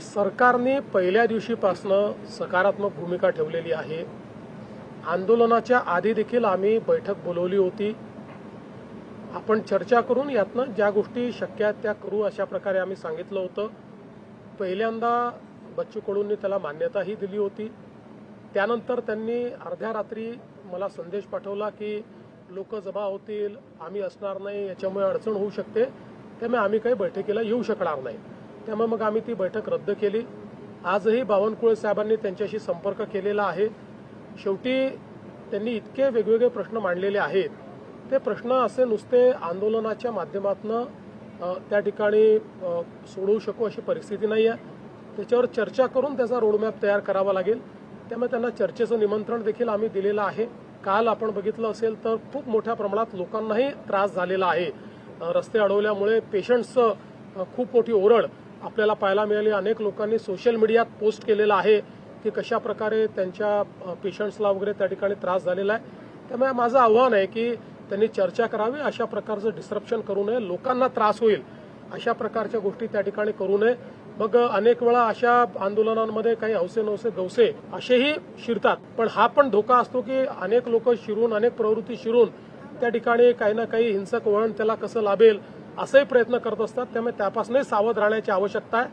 सरकारने पहिल्या दिवशीपासनं सकारात्मक भूमिका ठेवलेली आहे. आंदोलनाच्या आधी देखील आम्ही बैठक बोलवली होती. आपण चर्चा करून यातनं ज्या गोष्टी शक्य आहेत त्या करू अशा प्रकारे आम्ही सांगितलं होतं. पहिल्यांदा बच्चू कडूंनी त्याला मान्यताही दिली होती. त्यानंतर त्यांनी अर्ध्या रात्री मला संदेश पाठवला की लोक जमा होतील आम्ही असणार नाही याच्यामुळे अडचण होऊ शकते. त्यामुळे आम्ही काही बैठकीला येऊ शकणार नाही. त्यामुळे मग आम्ही ती बैठक रद्द केली. आजही बावनकुळे साहेबांनी त्यांच्याशी संपर्क केलेला आहे. शेवटी त्यांनी इतके वेगवेगळे प्रश्न मांडलेले आहेत. ते प्रश्न असे नुसते आंदोलनाच्या माध्यमातून त्या ठिकाणी सोडवू शकू अशी परिस्थिती नाही आहे त्याच्यावर चर्चा करून त्याचा रोडमॅप तयार करावा लागेल. त्यामुळे त्यांना चर्चेचं निमंत्रण देखील आम्ही दिलेलं आहे. काल आपण बघितलं असेल तर खूप मोठ्या प्रमाणात लोकांनाही त्रास झालेला आहे. रस्ते अडवल्यामुळे पेशंट्सचं खूप मोठी ओरड. आपल्याला पाहायला मिळाली. अनेक लोकांनी सोशल मीडियात पोस्ट केलेलं आहे की कशा प्रकारे त्यांच्या पेशंट्सला वगैरे त्या ठिकाणी त्रास झालेला आहे. त्यामुळे माझं आव्हान आहे की त्यांनी चर्चा करावी अशा प्रकारचं डिस्रप्शन करू नये लोकांना त्रास होईल अशा प्रकारच्या गोष्टी त्या ठिकाणी करू नये. मग अनेक वेळा अशा आंदोलनांमध्ये काही हौसे नवसे गवसे असेही शिरतात. पण हा पण धोका असतो की अनेक लोक शिरून अनेक प्रवृत्ती शिरून त्या ठिकाणी काही ना काही हिंसक वळण त्याला कसं लाभेल असेही प्रयत्न करत असतात. त्यामुळे त्यापासूनही सावध राहण्याची आवश्यकता आहे.